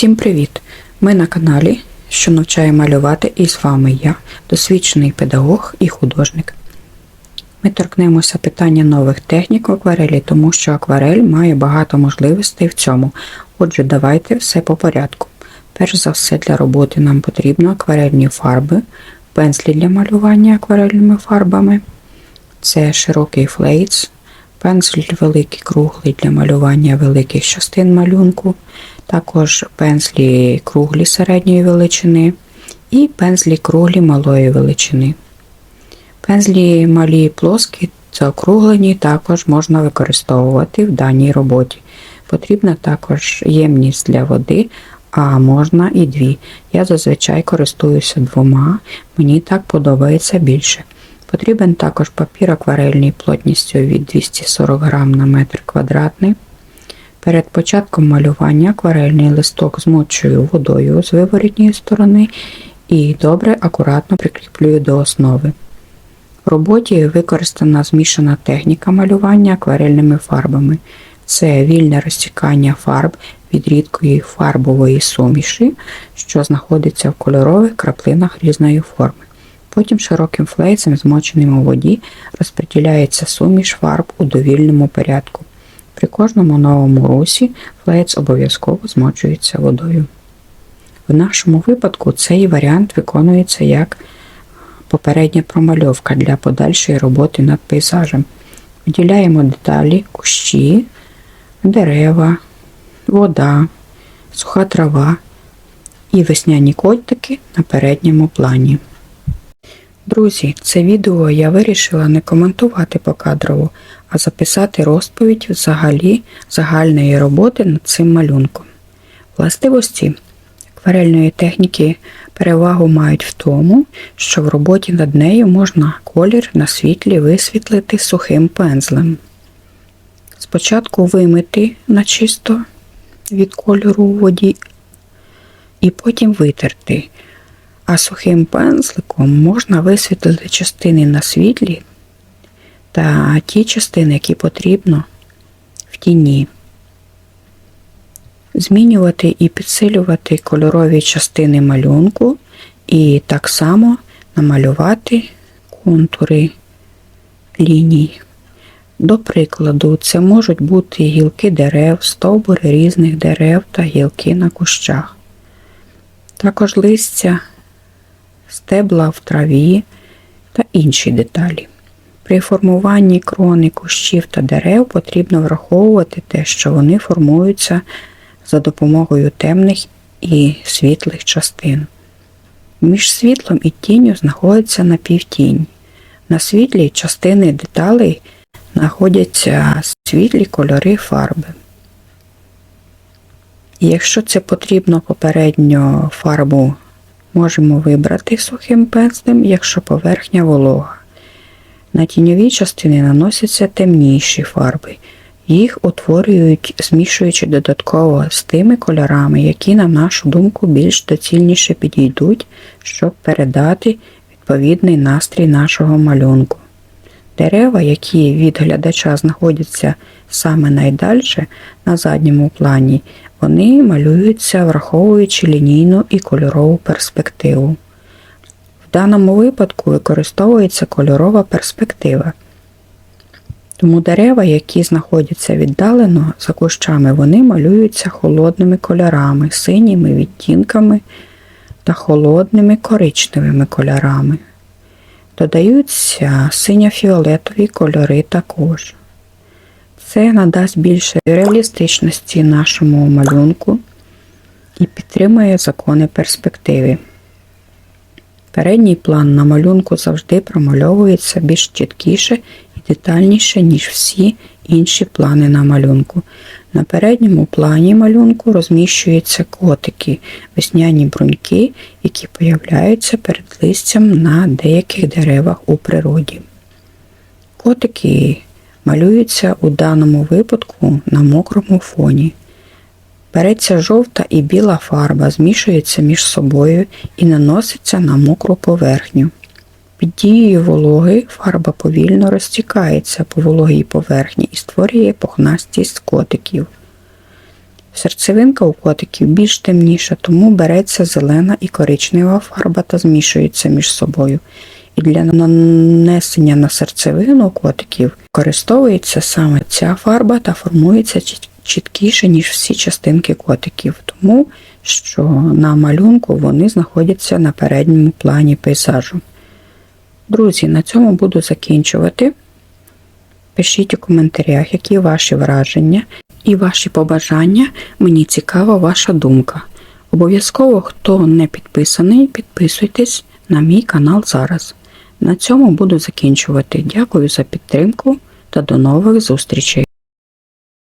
Всім привіт! Ми на каналі, що навчає малювати, і з вами я, досвідчений педагог і художник. Ми торкнемося питання нових технік в акварелі, тому що акварель має багато можливостей в цьому. Отже, давайте все по порядку. Перш за все, для роботи нам потрібно акварельні фарби, пензлі для малювання акварельними фарбами. Це широкий флейц, пензль великий круглий для малювання великих частин малюнку, також пензлі круглі середньої величини і пензлі круглі малої величини. Пензлі малі плоскі заокруглені також можна використовувати в даній роботі. Потрібна також ємність для води, а можна і дві. Я зазвичай користуюся двома, мені так подобається більше. Потрібен також папір акварельний плотністю від 240 г на метр квадратний. Перед початком малювання акварельний листок змочую водою з виворітньої сторони і добре акуратно прикріплюю до основи. В роботі використана змішана техніка малювання акварельними фарбами. Це вільне розтікання фарб від рідкої фарбової суміші, що знаходиться в кольорових краплинах різної форми. Потім широким флейцем, змоченим у воді, розподіляється суміш фарб у довільному порядку. При кожному новому русі флейц обов'язково змочується водою. В нашому випадку цей варіант виконується як попередня промальовка для подальшої роботи над пейзажем. Виділяємо деталі, кущі, дерева, вода, суха трава і весняні котики на передньому плані. Друзі, це відео я вирішила не коментувати покадрово, а записати розповідь взагалі загальної роботи над цим малюнком. Властивості акварельної техніки перевагу мають в тому, що в роботі над нею можна колір на світлі висвітлити сухим пензлем. Спочатку вимити на чисто від кольору у воді, і потім витерти. А сухим пензликом можна висвітлити частини на світлі та ті частини, які потрібно в тіні. Змінювати і підсилювати кольорові частини малюнку і так само намалювати контури ліній. До прикладу, це можуть бути гілки дерев, стовбури різних дерев та гілки на кущах. Також листя стебла в траві та інші деталі. При формуванні крони кущів та дерев потрібно враховувати те, що вони формуються за допомогою темних і світлих частин. Між світлом і тінню знаходиться напівтінь. На світлій частини деталей знаходяться світлі кольори фарби. Якщо це потрібно попередньо фарбу можемо вибрати сухим пензлем, якщо поверхня волога. На тіньові частини наносяться темніші фарби. Їх утворюють, змішуючи додатково з тими кольорами, які, на нашу думку, більш доцільніше підійдуть, щоб передати відповідний настрій нашого малюнку. Дерева, які від глядача знаходяться саме найдальше на задньому плані, вони малюються, враховуючи лінійну і кольорову перспективу. В даному випадку використовується кольорова перспектива. Тому дерева, які знаходяться віддалено за кущами, вони малюються холодними кольорами, синіми відтінками та холодними коричневими кольорами. Додаються синьо-фіолетові кольори також. Це надасть більше реалістичності нашому малюнку і підтримує закони перспективи. Передній план на малюнку завжди промальовується більш чіткіше і детальніше, ніж всі інші плани на малюнку. На передньому плані малюнку розміщуються котики, весняні бруньки, які появляються перед листям на деяких деревах у природі. Котики малюються у даному випадку на мокрому фоні. Береться жовта і біла фарба, змішується між собою і наноситься на мокру поверхню. Під дією вологи фарба повільно розтікається по вологій поверхні і створює пухнастість котиків. Серцевинка у котиків більш темніша, тому береться зелена і коричнева фарба та змішується між собою. І для нанесення на серцевину котиків використовується саме ця фарба та формується чіткіше, ніж всі частинки котиків, тому що на малюнку вони знаходяться на передньому плані пейзажу. Друзі, на цьому буду закінчувати. Пишіть у коментарях, які ваші враження і ваші побажання. Мені цікава ваша думка. Обов'язково, хто не підписаний, підписуйтесь на мій канал зараз. На цьому буду закінчувати. Дякую за підтримку та до нових зустрічей!